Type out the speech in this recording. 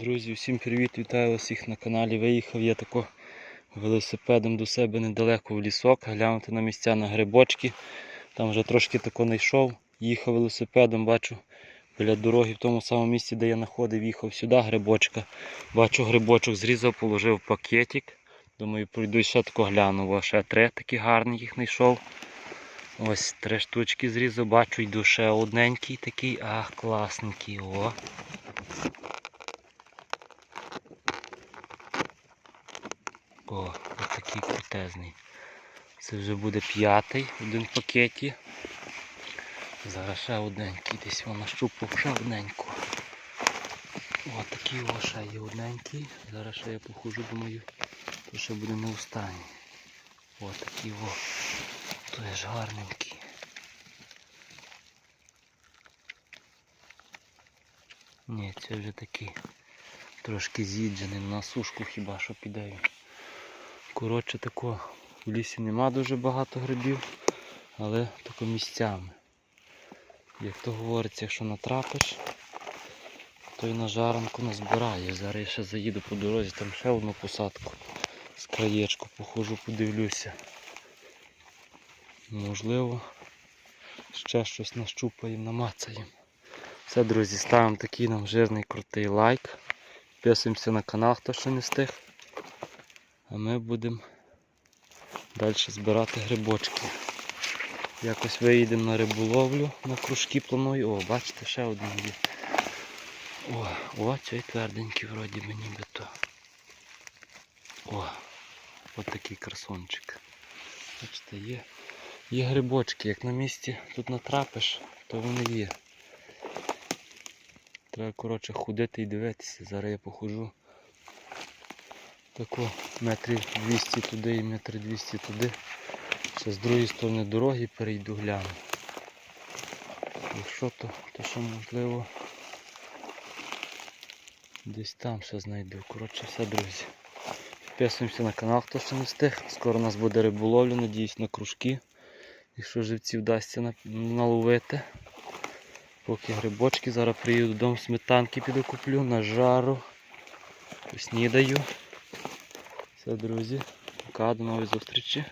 Друзі, всім привіт! Вітаю вас всіх на каналі. Виїхав я тако велосипедом до себе недалеко в лісок, глянути на місця на грибочки. Там вже трошки тако не йшов. Їхав велосипедом, бачу біля дороги в тому самому місці, де я знаходив, їхав сюди грибочка. Бачу грибочок зрізав, положив пакетик. Думаю, пройду ще тако гляну. О, ще три такі гарні їх знайшов. Ось три штучки зрізав, бачу, йду ще одненький такий, ах, класненький. О. О, ось такий крутезний. Це вже буде п'ятий, один в пакеті. Зараз ще одненький, десь вона щупав ще одненьку. О, такий о, ще є одненький. Зараз ще я похожу, думаю, то ще буде не останній. О, такий о. То є ж гарненький. Ні, це вже такий трошки з'їджений, на сушку хіба що піде. Коротше тако, в лісі нема дуже багато грибів, але тако місцями. Як то говориться, якщо натрапиш, то й на жаранку назбирає. Зараз я ще заїду по дорозі, там ще одну посадку з краєчку, походжу, подивлюся. Можливо, ще щось нащупаємо, намацаємо. Все, друзі, ставимо такий нам жирний крутий лайк. Підписуємося на канал, хто ще не встиг. А ми будемо далі збирати грибочки. Якось виїдемо на риболовлю, на кружки планую. О, бачите, ще один є. О, о, цей тверденький вроді би ніби то. О, от такий красончик. Бачите, є. Є грибочки, як на місці тут натрапиш, то вони є. Треба коротше ходити і дивитися. Зараз я походжу. Тако метрів 200 туди і метр 200 туди. Ще з другої сторони дороги перейду гляну. Якщо то, то що можливо десь там ще знайду. Коротше все, друзі. Підписуємося на канал, хто ще не встиг. Скоро у нас буде риболовля, надіюсь на кружки. Якщо живці вдасться на- наловити. Поки грибочки, зараз приїду додому, сметанки піду куплю, на жару. Поснідаю. Все, друзі. Пока, до нової зустрічі.